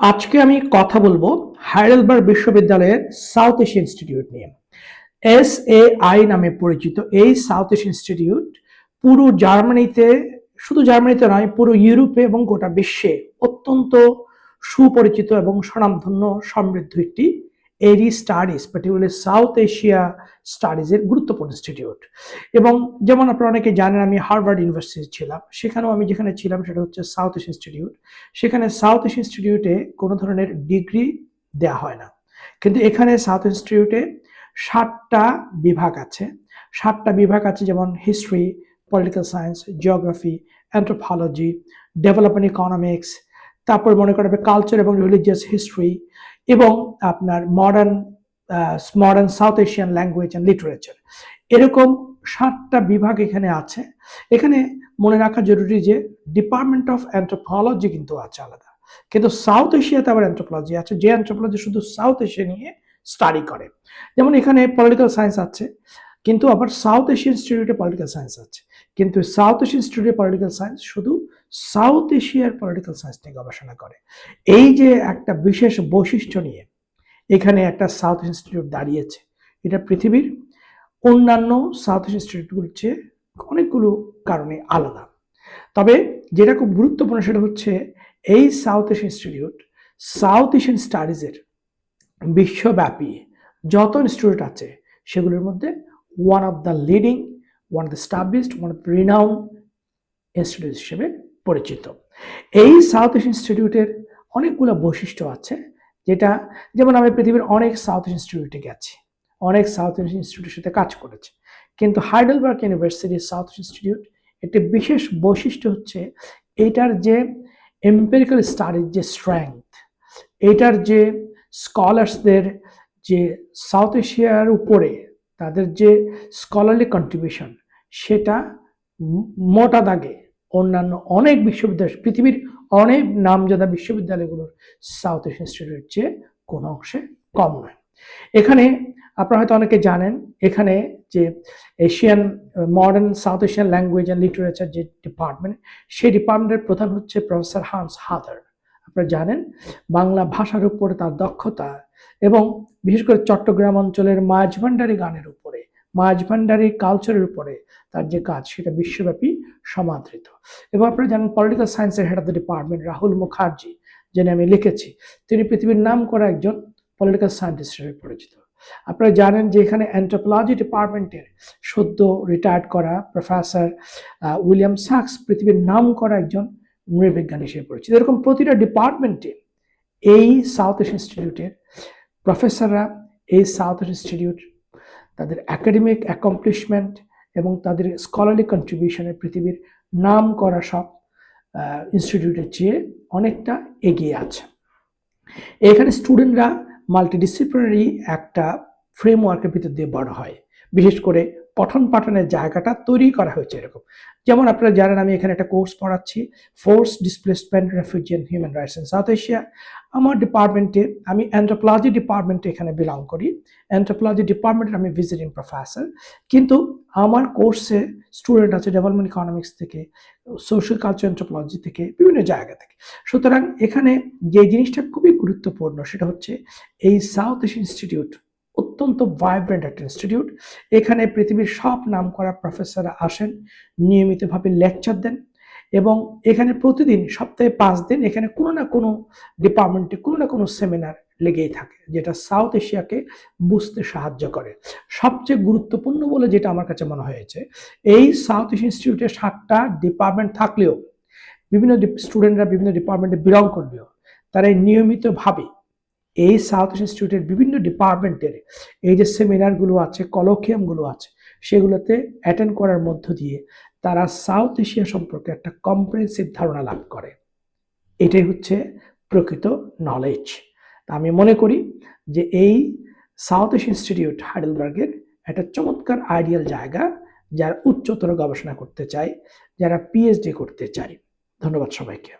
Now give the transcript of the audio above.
আজকে আমি কথা বলব হাইডেলবার্গ বিশ্ববিদ্যালয়ের সাউথ এশিয়া ইনস্টিটিউট নিয়ে। এস এ আই নামে পরিচিত এই সাউথ এশিয়া ইনস্টিটিউট পুরো জার্মানিতে, শুধু জার্মানিতে নয়, পুরো ইউরোপে এবং গোটা বিশ্বে অত্যন্ত সুপরিচিত এবং স্বনামধন্য সমৃদ্ধ একটি area studies particularly south Asia স্টাডিজের গুরুত্বপূর্ণ ইনস্টিটিউট এবং যেমন আপনারা অনেকে জানেন, আমি হার্ভার্ড ইউনিভার্সিটি ছিলাম। সেখানেও আমি যেখানে ছিলাম সেটা হচ্ছে সাউথ এশিয়া ইনস্টিটিউট সেখানে সাউথ এশিয়া ইনস্টিটিউটে কোনো ধরনের ডিগ্রি দেওয়া হয় না। কিন্তু এখানে সাউথ ইনস্টিটিউটে ষাটটা বিভাগ আছে। সাতটা বিভাগ আছে যেমন history political science geography anthropology development economics তারপর মনে করা হবে কালচার এবং রিলিজিয়াস হিস্ট্রি এবং আপনার modern modern South Asian language and literature এরকম সাতটা বিভাগ এখানে আছে। এখানে মনে রাখা জরুরি যে ডিপার্টমেন্ট অফ অ্যান্থ্রোপোলজি কিন্তু আছে আলাদা। কিন্তু সাউথ এশিয়াতে আবার অ্যান্থ্রোপোলজি আছে। যে অ্যান্থ্রোপোলজি শুধু সাউথ এশিয়া নিয়ে স্টাডি করে। যেমন এখানে পলিটিক্যাল সায়েন্স আছে, কিন্তু আবার সাউথ এশিয়ান ইনস্টিটিউটে পলিটিক্যাল সায়েন্স আছে। কিন্তু সাউথ এশিয়ান ইনস্টিটিউটে পলিটিক্যাল সায়েন্স শুধু সাউথ এশিয়ার পলিটিক্যাল সায়েন্স নিয়ে গবেষণা করে। এই যে একটা বিশেষ বৈশিষ্ট্য নিয়ে এখানে একটা সাউথ ইনস্টিটিউট দাঁড়িয়েছে, এটা পৃথিবীর অন্যান্য সাউথ ইনস্টিটিউটগুলির চেয়ে অনেকগুলো কারণে আলাদা। তবে যেটা খুব গুরুত্বপূর্ণ সেটা হচ্ছে এই South Asian Institute South Asian স্টাডিজের বিশ্বব্যাপী যত ইনস্টিটিউট আছে, সেগুলোর মধ্যে one of the leading one of the established one of the renowned institute হিসেবে পরিচিত। এই সাউথ এশিয়ান ইনস্টিটিউটের অনেকগুলো বৈশিষ্ট্য আছে, যেটা যেমন আমি পৃথিবীর অনেক সাউথ এশিয়ান ইনস্টিটিউটে গেছি, অনেক সাউথ এশিয়ান ইনস্টিটিউটের সাথে কাজ করেছি। কিন্তু হাইডেলবার্গ ইউনিভার্সিটি সাউথ ইনস্টিটিউট একটি বিশেষ বৈশিষ্ট্য হচ্ছে, এটার যে এম্পেরিক্যাল স্টাডির যে স্ট্রেংথ এটার যে স্কলার্সদের যে সাউথ এশিয়ার উপরে তাদের যে স্কলারলি কন্ট্রিবিউশন সেটা মোটা দাগে অন্যান্য অনেক বিশ্ববিদ্যালয়, পৃথিবীর অনেক নামজাদা বিশ্ববিদ্যালয়গুলোর সাউথ এশিয়ান ইনস্টিটিউটের চেয়ে কোনো অংশে কম নয়। এখানে আপনারা হয়তো অনেকে জানেন, এখানে যে Asian modern South Asian language and literature যে ডিপার্টমেন্ট সেই ডিপার্টমেন্টের প্রধান হচ্ছে প্রফেসর হান্স হাদার আপনারা জানেন, বাংলা ভাষার উপরে তার দক্ষতা এবং বিশেষ করে চট্টগ্রাম অঞ্চলের মাঝ ভান্ডারি গানের উপরে মাঝ ভান্ডারি কালচারের উপরে তার যে কাজ, সেটা বিশ্বব্যাপী সমাদৃত। এবং আপনারা জানেন পলিটিক্যাল সায়েন্সের head of the department Rahul Mukherjee, যিনি আমি লিখেছি, তিনি পৃথিবীর নাম করা একজন পলিটিক্যাল সায়েন্টিস্ট হিসেবে পরিচিত। আপনারা জানেন যে এখানে অ্যান্থ্রোপোলজি ডিপার্টমেন্টের সদ্য রিটায়ার্ড করা প্রফেসর উইলিয়াম সাক্স পৃথিবীর নাম করা একজন নৃবিজ্ঞান হিসেবে পরিচিত। এরকম প্রতিটা ডিপার্টমেন্টে এই সাউথ এশিয়ান ইনস্টিটিউটের প্রফেসররা এই সাউথ ইনস্টিটিউট তাদের একাডেমিক অ্যাকমপ্লিশমেন্ট এবং তাদের স্কলারলি কন্ট্রিবিউশনের পৃথিবীর নাম করা সব ইনস্টিটিউটের চেয়ে অনেকটা এগিয়ে আছে। এখানে স্টুডেন্টরা মাল্টিডিসিপ্লিনারি একটা ফ্রেমওয়ার্কের ভিতর দিয়ে বড় হয়। বিশেষ করে পঠন পাঠনের জায়গাটা তৈরি করা হয়েছে এরকম। যেমন আপনারা জানেন আমি এখানে একটা কোর্স পড়াচ্ছি forced displacement refugee and human rights in South Asia আমার ডিপার্টমেন্টে আমি অ্যান্থ্রোপোলজি ডিপার্টমেন্টে এখানে বিলং করি। অ্যান্থ্রোপোলজি ডিপার্টমেন্টের আমি ভিজিটিং প্রফেসর কিন্তু আমার কোর্সে স্টুডেন্ট আছে ডেভেলপমেন্ট ইকোনমিক্স থেকে সোশ্যাল কালচার অ্যান্থ্রোপোলজি থেকে, বিভিন্ন জায়গা থেকে। সুতরাং এখানে যে জিনিসটা খুবই গুরুত্বপূর্ণ সেটা হচ্ছে এই সাউথ এশিয়ান ইনস্টিটিউট অত্যন্ত ভাইব্রেন্ট একটা ইনস্টিটিউট এখানে পৃথিবীর সব নাম করা প্রফেসররা আসেন, নিয়মিতভাবে লেকচার দেন। এবং এখানে প্রতিদিন সপ্তাহে পাঁচ দিন এখানে কোনো না কোনো ডিপার্টমেন্টে কোনো না কোনো সেমিনার লেগেই থাকে, যেটা সাউথ এশিয়াকে বুঝতে সাহায্য করে। সবচেয়ে গুরুত্বপূর্ণ বলে যেটা আমার কাছে মনে হয়েছে, এই সাউথ এশিয়ান ইনস্টিটিউটে সাতটা ডিপার্টমেন্ট থাকলেও, বিভিন্ন স্টুডেন্টরা বিভিন্ন ডিপার্টমেন্টে বিলং করলেও, তারা নিয়মিতভাবে এই সাউথ এশিয়া ইনস্টিটিউটের বিভিন্ন ডিপার্টমেন্টের এই যে সেমিনারগুলো আছে কলোকিয়ামগুলো আছে, সেগুলোতে অ্যাটেন্ড করার মধ্য দিয়ে তারা সাউথ এশিয়া সম্পর্কে একটা কম্প্রেহেন্সিভ ধারণা লাভ করে। এটাই হচ্ছে প্রকৃত নলেজ আমি মনে করি যে এই সাউথ এশিয়া ইনস্টিটিউট হাইডেলবার্গের একটা চমৎকার আইডিয়াল জায়গা যারা উচ্চতর গবেষণা করতে চায়, যারা পিএইচডি করতে চায়। ধন্যবাদ সবাইকে।